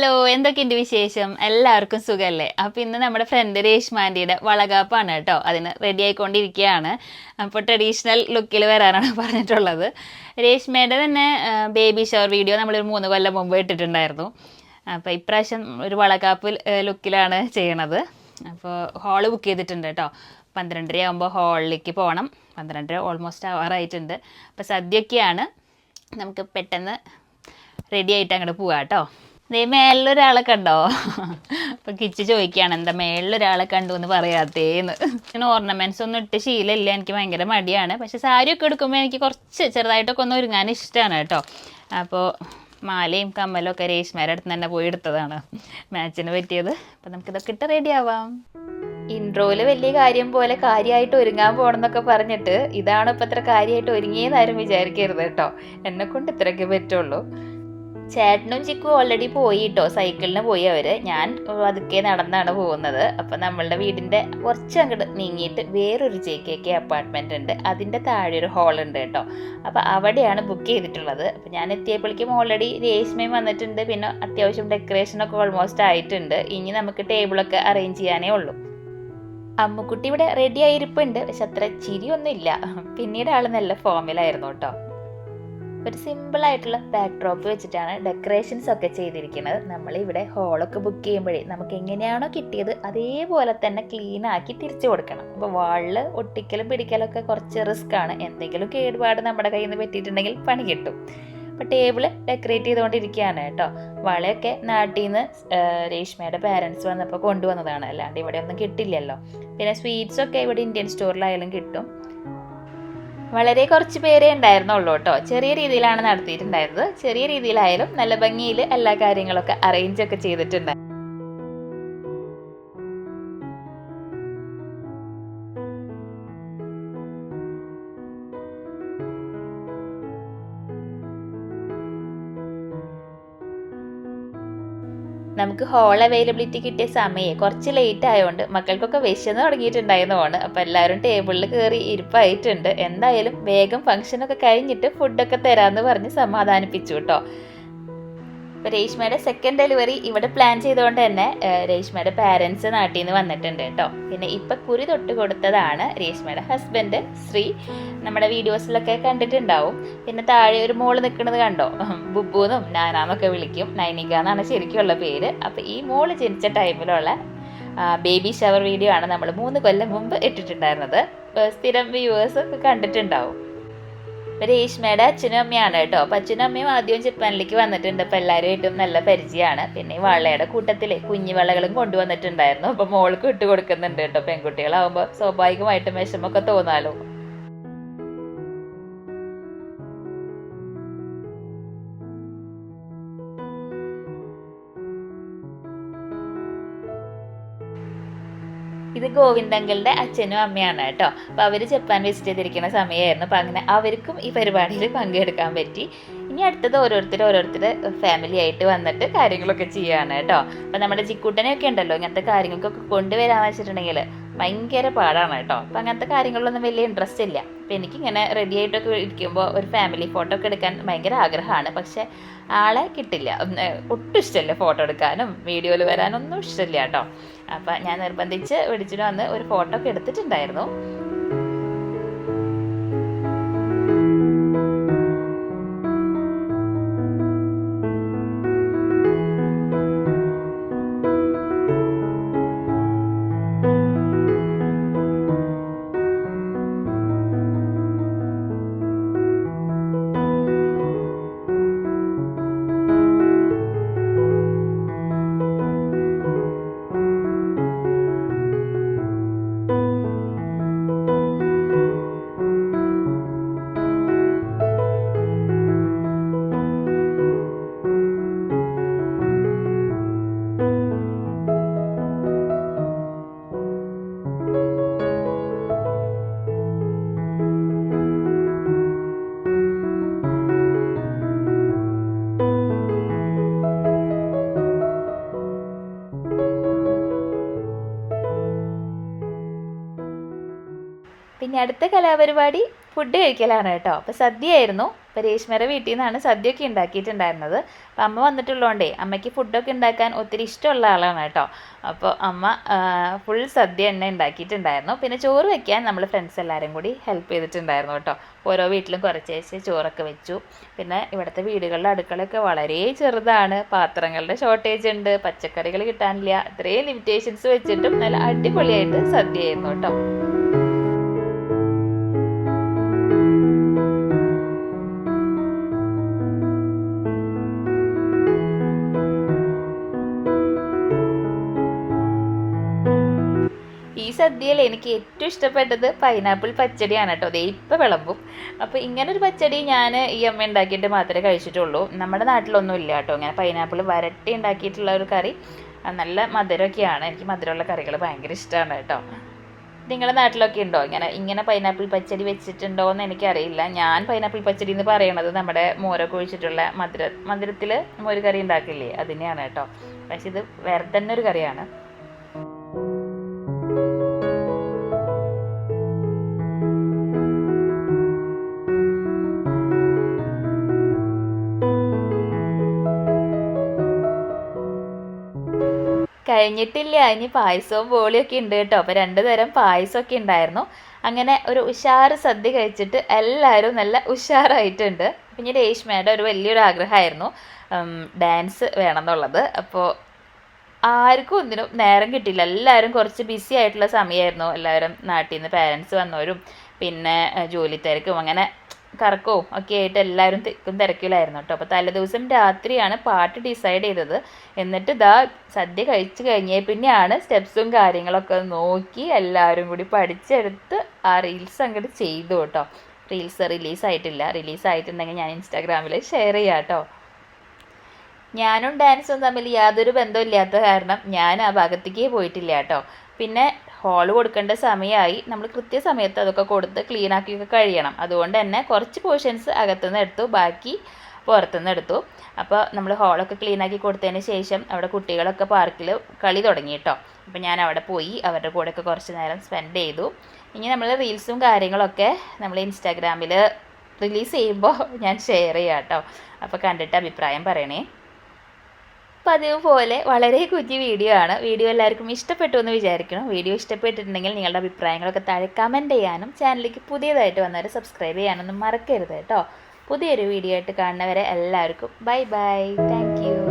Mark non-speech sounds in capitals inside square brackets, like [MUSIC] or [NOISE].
Hello എന്തൊക്കെയുണ്ട് വിശേഷം? എല്ലാവർക്കും സുഖമല്ലേ അപ്പോൾ ഇന്ന് നമ്മുടെ ഫ്രണ്ട് രേഷ്മാന്റെ വളകാപ്പാണ് കേട്ടോ. അതിന് റെഡി ആയിക്കൊണ്ടിരിക്കുകയാണ്. അപ്പോൾ ട്രഡീഷണൽ ലുക്കിൽ വരാനാണ് [LAUGHS] പറഞ്ഞിട്ടുള്ളത്. രേഷ്മയുടെ തന്നെ ബേബി ഷവർ വീഡിയോ നമ്മൾ ഒരു മൂന്ന് കൊല്ലം മുമ്പ് ഇട്ടിട്ടുണ്ടായിരുന്നു. അപ്പോൾ ഇപ്രാവശ്യം ഒരു വളകാപ്പ് ലുക്കിലാണ് ചെയ്യണത്. അപ്പോൾ ഹാൾ ബുക്ക് ചെയ്തിട്ടുണ്ട് കേട്ടോ. പന്ത്രണ്ടര ആകുമ്പോൾ ഹാളിലേക്ക് പോകണം പന്ത്രണ്ടര ഓൾമോസ്റ്റ് ആവാറായിട്ടുണ്ട് അപ്പോൾ സദ്യയൊക്കെയാണ്. നമുക്ക് പെട്ടെന്ന് റെഡി ആയിട്ട് അങ്ങോട്ട് പോവാം കേട്ടോ. ദേ മേളിലൊരാളെ കണ്ടോ? അപ്പൊ കിച്ച് ചോദിക്കുകയാണ് എന്താ മേളിലൊരാളെ കണ്ടു എന്ന് പറയാത്തേന്ന്. ഇങ്ങനെ ഓർണമെന്റ്സ് ഒന്നും ഇട്ട് ശീലമില്ല എനിക്ക് ഭയങ്കര മടിയാണ്. പക്ഷെ സാരി ഒക്കെ എടുക്കുമ്പോൾ എനിക്ക് കുറച്ച് ചെറുതായിട്ടൊക്കെ ഒന്ന് ഒരുങ്ങാൻ ഇഷ്ടമാണ് കേട്ടോ. അപ്പോൾ മാലയും കമ്മലും ഒക്കെ രേഷ്മയുടെ അടുത്ത് തന്നെ പോയി എടുത്തതാണ്. മാച്ചിന് പറ്റിയത്. അപ്പം നമുക്കിതൊക്കെ ഇട്ട് റെഡി ആവാം. ഇൻട്രോയിൽ വലിയ കാര്യം പോലെ കാര്യമായിട്ട് ഒരുങ്ങാൻ പോകണമെന്നൊക്കെ പറഞ്ഞിട്ട് ഇതാണ് ഇപ്പം ഇത്ര കാര്യമായിട്ട് ഒരുങ്ങിയെന്നാരും വിചാരിക്കരുത് കേട്ടോ. എന്നെ കൊണ്ട് ഇത്രയൊക്കെ പറ്റുള്ളൂ. ചേട്ടനും ചിക്കും ഓൾറെഡി പോയി കേട്ടോ സൈക്കിളിന് പോയി അവർ. ഞാൻ പതുക്കെ നടന്നാണ് പോകുന്നത്. അപ്പൊ നമ്മളുടെ വീടിന്റെ കുറച്ച് അങ്ങോട്ട് നീങ്ങിയിട്ട് വേറൊരു ജെ കെ കെ അപ്പാർട്ട്മെന്റ് ഉണ്ട്. അതിന്റെ താഴെ ഒരു ഹോൾ ഉണ്ട് കേട്ടോ. അപ്പൊ അവിടെയാണ് ബുക്ക് ചെയ്തിട്ടുള്ളത്. അപ്പൊ ഞാൻ എത്തിയപ്പോഴേക്കും ഓൾറെഡി രേഷ്മയും വന്നിട്ടുണ്ട്. പിന്നെ അത്യാവശ്യം ഡെക്കറേഷൻ ഒക്കെ ഓൾമോസ്റ്റ് ആയിട്ടുണ്ട്. ഇനി നമുക്ക് ടേബിളൊക്കെ അറേഞ്ച് ചെയ്യാനേ ഉള്ളൂ. അമ്മുക്കുട്ടി ഇവിടെ റെഡി ആയിരിപ്പുണ്ട് പക്ഷെ അത്ര ചിരിയൊന്നും ഇല്ല പിന്നീട് ആൾ നല്ല ഫോമിലായിരുന്നു കേട്ടോ. ഒരു സിമ്പിൾ ആയിട്ടുള്ള ബാക്ക് ഡ്രോപ്പ് വെച്ചിട്ടാണ് ഡെക്കറേഷൻസ് ഒക്കെ ചെയ്തിരിക്കുന്നത്. നമ്മൾ ഇവിടെ ഹോളൊക്കെ ബുക്ക് ചെയ്യുമ്പോഴേ നമുക്ക് എങ്ങനെയാണോ കിട്ടിയത് അതേപോലെ തന്നെ ക്ലീൻ ആക്കി തിരിച്ചു കൊടുക്കണം. അപ്പോൾ വാളിൽ ഒട്ടിക്കലും പിടിക്കലൊക്കെ കുറച്ച് റിസ്ക് ആണ്. എന്തെങ്കിലും കേടുപാട് നമ്മുടെ കയ്യിൽ നിന്ന് പറ്റിയിട്ടുണ്ടെങ്കിൽ പണി കിട്ടും. അപ്പോൾ ടേബിൾ ഡെക്കറേറ്റ് ചെയ്തുകൊണ്ടിരിക്കുകയാണ് കേട്ടോ. വളയൊക്കെ നാട്ടിൽ നിന്ന് രേഷ്മയുടെ പാരൻസ് വന്നപ്പോൾ കൊണ്ടുവന്നതാണ്. അല്ലാണ്ട് ഇവിടെ ഒന്നും കിട്ടില്ലല്ലോ. പിന്നെ സ്വീറ്റ്സ് ഒക്കെ ഇവിടെ ഇന്ത്യൻ സ്റ്റോറിലായാലും കിട്ടും. വളരെ കുറച്ച് പേരേ ഉണ്ടായിരുന്നുള്ളൂ കേട്ടോ. ചെറിയ രീതിയിലാണ് നടത്തിയിട്ടുണ്ടായിരുന്നത്. ചെറിയ രീതിയിലായാലും നല്ല ഭംഗിയിൽ എല്ലാ കാര്യങ്ങളൊക്കെ അറേഞ്ച് ഒക്കെ ചെയ്തിട്ടുണ്ട്. നമുക്ക് ഹോൾ അവൈലബിലിറ്റി കിട്ടിയ സമയം കുറച്ച് ലേറ്റ് ആയതുകൊണ്ട് മക്കൾക്കൊക്കെ വിശന്ന് തുടങ്ങിയിട്ടുണ്ടായിരുന്നു ഓണ് അപ്പോൾ എല്ലാവരും ടേബിളിൽ കയറി ഇരിപ്പായിട്ടുണ്ട്. എന്തായാലും വേഗം ഫംഗ്ഷനൊക്കെ കഴിഞ്ഞിട്ട് ഫുഡൊക്കെ തരാമെന്ന് പറഞ്ഞ് സമാധാനിപ്പിച്ചു കേട്ടോ. അപ്പോൾ രേഷ്മയുടെ സെക്കൻഡ് ഡെലിവറി ഇവിടെ പ്ലാൻ ചെയ്തുകൊണ്ട് തന്നെ രേഷ്മയുടെ പാരൻസ് നാട്ടിൽ നിന്ന് വന്നിട്ടുണ്ട് കേട്ടോ പിന്നെ ഇപ്പം കുരി തൊട്ട് കൊടുത്തതാണ് രേഷ്മയുടെ ഹസ്ബൻഡ് ശ്രീ. നമ്മുടെ വീഡിയോസിലൊക്കെ കണ്ടിട്ടുണ്ടാവും. പിന്നെ താഴെ ഒരു മോൾ നിൽക്കുന്നത് കണ്ടോ? [LAUGHS] ബുബുന്നും നാനാന്നൊക്കെ വിളിക്കും. നൈനിക എന്നാണ് ശരിക്കുള്ള പേര്. അപ്പോൾ ഈ മോൾ ജനിച്ച ടൈമിലുള്ള ബേബി ഷവർ വീഡിയോ ആണ് നമ്മൾ മൂന്ന് കൊല്ലം മുമ്പ് ഇട്ടിട്ടുണ്ടായിരുന്നത്. സ്ഥിരം വ്യൂവേഴ്സ് ഒക്കെ കണ്ടിട്ടുണ്ടാവും. രേഷ്മയുടെ അച്ഛനും അമ്മയാണ് കേട്ടോ. അപ്പം അച്ഛനും അമ്മയും ആദ്യം ജപ്പാനിലേക്ക് വന്നിട്ടുണ്ട്. അപ്പം എല്ലാവരുമായിട്ടും നല്ല പരിചയമാണ്. പിന്നെ ഈ വളയുടെ കൂട്ടത്തിലെ കുഞ്ഞു വളകളും കൊണ്ടുവന്നിട്ടുണ്ടായിരുന്നു. അപ്പം മോൾക്ക് ഇട്ട് കൊടുക്കുന്നുണ്ട് കേട്ടോ. പെൺകുട്ടികളാവുമ്പോൾ സ്വാഭാവികമായിട്ടും വിഷമൊക്കെ തോന്നാലോ. ഇത് ഗോവിന്ദങ്കളുടെ അച്ഛനും അമ്മയാണ് കേട്ടോ. അപ്പോൾ അവർ ജപ്പാൻ വിസിറ്റ് ചെയ്തിരിക്കുന്ന സമയമായിരുന്നു അപ്പോൾ അങ്ങനെ അവർക്കും ഈ പരിപാടിയിൽ പങ്കെടുക്കാൻ പറ്റി. ഇനി അടുത്തത് ഓരോരുത്തർ ഓരോരുത്തർ ഫാമിലി ആയിട്ട് വന്നിട്ട് കാര്യങ്ങളൊക്കെ ചെയ്യാണ് കേട്ടോ. അപ്പോൾ നമ്മുടെ ചിക്കൂട്ടനെയൊക്കെ ഉണ്ടല്ലോ ഇങ്ങനത്തെ കാര്യങ്ങൾക്കൊക്കെ കൊണ്ടുവരാന്ന് വെച്ചിട്ടുണ്ടെങ്കിൽ ഭയങ്കര പാടാണ് കേട്ടോ. അപ്പം അങ്ങനത്തെ കാര്യങ്ങളിലൊന്നും വലിയ ഇൻട്രസ്റ്റ് ഇല്ല. അപ്പം എനിക്കിങ്ങനെ റെഡി ആയിട്ടൊക്കെ ഇരിക്കുമ്പോൾ ഒരു ഫാമിലി ഫോട്ടോ ഒക്കെ എടുക്കാൻ ഭയങ്കര ആഗ്രഹമാണ്. പക്ഷേ ആളെ കിട്ടില്ല. ഒട്ടും ഇഷ്ടമില്ല ഫോട്ടോ എടുക്കാനും വീഡിയോയിൽ വരാനൊന്നും ഇഷ്ടമില്ല കേട്ടോ. അപ്പം ഞാൻ നിർബന്ധിച്ച് വിളിച്ചിട്ട് വന്ന് ഒരു ഫോട്ടോ ഒക്കെ എടുത്തിട്ടുണ്ടായിരുന്നു. പിന്നെ അടുത്ത കലാപരിപാടി ഫുഡ് കഴിക്കലാണ് കേട്ടോ. അപ്പോൾ സദ്യയായിരുന്നു. അപ്പോൾ രേഷ്മയുടെ വീട്ടിൽ നിന്നാണ് സദ്യയൊക്കെ ഉണ്ടാക്കിയിട്ടുണ്ടായിരുന്നത്. അപ്പോൾ അമ്മ വന്നിട്ടുള്ളതുകൊണ്ടേ അമ്മയ്ക്ക് ഫുഡൊക്കെ ഉണ്ടാക്കാൻ ഒത്തിരി ഇഷ്ടമുള്ള ആളാണ് കേട്ടോ. അപ്പോൾ അമ്മ ഫുൾ സദ്യ തന്നെ ഉണ്ടാക്കിയിട്ടുണ്ടായിരുന്നു. പിന്നെ ചോറ് വെക്കാൻ നമ്മൾ ഫ്രണ്ട്സ് എല്ലാവരും കൂടി ഹെൽപ്പ് ചെയ്തിട്ടുണ്ടായിരുന്നു കേട്ടോ. ഓരോ വീട്ടിലും കുറച്ച് വെച്ച് ചോറൊക്കെ വെച്ചു. പിന്നെ ഇവിടുത്തെ വീടുകളിലെ അടുക്കളയൊക്കെ വളരെ ചെറുതാണ്. പാത്രങ്ങളുടെ ഷോർട്ടേജ് ഉണ്ട്. പച്ചക്കറികൾ കിട്ടാനില്ല. ഇത്രയും ലിമിറ്റേഷൻസ് വെച്ചിട്ടും നല്ല അടിപൊളിയായിട്ട് സദ്യയായിരുന്നു കേട്ടോ. സദ്യയിൽ എനിക്ക് ഏറ്റവും ഇഷ്ടപ്പെട്ടത്? പൈനാപ്പിൾ പച്ചടിയാണ് കേട്ടോ. അതേ ഇപ്പം വിളമ്പും. അപ്പോൾ ഇങ്ങനൊരു പച്ചടി ഞാൻ ഈ അമ്മ ഉണ്ടാക്കിയിട്ട് മാത്രമേ കഴിച്ചിട്ടുള്ളൂ. നമ്മുടെ നാട്ടിലൊന്നും ഇല്ല കേട്ടോ. ഇങ്ങനെ പൈനാപ്പിൾ വരട്ടി ഉണ്ടാക്കിയിട്ടുള്ള ഒരു കറി. നല്ല മധുരമൊക്കെയാണ്. എനിക്ക് മധുരമുള്ള കറികൾ ഭയങ്കര ഇഷ്ടമാണ് കേട്ടോ. നിങ്ങളുടെ നാട്ടിലൊക്കെ ഉണ്ടോ? ഇങ്ങനെ ഇങ്ങനെ പൈനാപ്പിൾ പച്ചടി വെച്ചിട്ടുണ്ടോ എന്ന് എനിക്കറിയില്ല. ഞാൻ പൈനാപ്പിൾ പച്ചടി എന്ന് പറയണത് നമ്മുടെ മോരൊക്കെ ഒഴിച്ചിട്ടുള്ള മധുര മധുരത്തിൽ മോര് കറി ഉണ്ടാക്കില്ലേ? അതിനെയാണ് കേട്ടോ. പക്ഷെ ഇത് വേറെ തന്നെ ഒരു കറിയാണ്. കഴിഞ്ഞിട്ടില്ല. ഇനി പായസവും ബോളിയൊക്കെ ഉണ്ട് കേട്ടോ. അപ്പോൾ രണ്ട് തരം പായസമൊക്കെ ഉണ്ടായിരുന്നു. അങ്ങനെ ഒരു ഉഷാറ് സദ്യ കഴിച്ചിട്ട് എല്ലാവരും നല്ല ഉഷാറായിട്ടുണ്ട്. പിന്നെ രേഷ്മയുടെ ഒരു വലിയൊരു ആഗ്രഹമായിരുന്നു. ഡാൻസ് വേണം എന്നുള്ളത് അപ്പോൾ ആർക്കും ഒന്നിനും നേരം കിട്ടിയില്ല. എല്ലാവരും കുറച്ച് ബിസി ആയിട്ടുള്ള സമയമായിരുന്നു. എല്ലാവരും നാട്ടിൽ നിന്ന് പാരൻസ് വന്നവരും പിന്നെ ജോലി തിരക്കും അങ്ങനെ കറക്കവും ഒക്കെ ആയിട്ട് എല്ലാവരും തിക്കും തിരക്കിലായിരുന്നു കേട്ടോ അപ്പോൾ തലേ ദിവസം രാത്രിയാണ് പാട്ട് ഡിസൈഡ് ചെയ്തത്. എന്നിട്ട് ഇതാ സദ്യ കഴിച്ചു കഴിഞ്ഞേ പിന്നെയാണ് സ്റ്റെപ്സും കാര്യങ്ങളൊക്കെ നോക്കി എല്ലാവരും കൂടി പഠിച്ചെടുത്ത് ആ റീൽസ് അങ്ങോട്ട് ചെയ്തു കേട്ടോ റീൽസ് റിലീസ് ആയിട്ടില്ല. റിലീസ് ആയിട്ടുണ്ടെങ്കിൽ ഞാൻ ഇൻസ്റ്റാഗ്രാമിൽ ഷെയർ ചെയ്യാം കേട്ടോ ഞാനും ഡാൻസും തമ്മിൽ യാതൊരു ബന്ധമില്ലാത്ത കാരണം ഞാൻ ആ ഭാഗത്തേക്കേ പോയിട്ടില്ല കേട്ടോ പിന്നെ ഹോൾ കൊടുക്കേണ്ട സമയമായി. നമ്മൾ കൃത്യസമയത്ത് അതൊക്കെ കൊടുത്ത് ക്ലീൻ ആക്കിയൊക്കെ കഴിയണം. അതുകൊണ്ട് തന്നെ കുറച്ച് പോർഷൻസ് അകത്തുനിന്ന് എടുത്തു ബാക്കി പുറത്തുനിന്ന് എടുത്തു. അപ്പോൾ നമ്മൾ ഹോളൊക്കെ ക്ലീൻ ആക്കി കൊടുത്തതിന് ശേഷം അവിടെ കുട്ടികളൊക്കെ പാർക്കിൽ കളി തുടങ്ങി കേട്ടോ അപ്പോൾ ഞാൻ അവിടെ പോയി അവരുടെ കൂടെയൊക്കെ കുറച്ച് നേരം സ്പെൻഡ് ചെയ്തു. ഇനി നമ്മൾ റീൽസും കാര്യങ്ങളൊക്കെ നമ്മൾ ഇൻസ്റ്റാഗ്രാമിൽ റിലീസ് ചെയ്യുമ്പോൾ ഞാൻ ഷെയർ ചെയ്യാം കേട്ടോ അപ്പോൾ കണ്ടിട്ട് അഭിപ്രായം പറയണേ. പതിവ് പോലെ വളരെ കുഞ്ഞു വീഡിയോ ആണ്. വീഡിയോ എല്ലാവർക്കും ഇഷ്ടപ്പെട്ടു എന്ന് വിചാരിക്കണം വീഡിയോ ഇഷ്ടപ്പെട്ടിട്ടുണ്ടെങ്കിൽ നിങ്ങളുടെ അഭിപ്രായങ്ങളൊക്കെ താഴെ കമന്റ് ചെയ്യാനും ചാനലിലേക്ക് പുതിയതായിട്ട് വന്നവർ സബ്സ്ക്രൈബ് ചെയ്യാനൊന്നും മറക്കരുത് കേട്ടോ. പുതിയൊരു വീഡിയോ ആയിട്ട് കാണുന്നവരെ എല്ലാവർക്കും ബൈ ബൈ താങ്ക്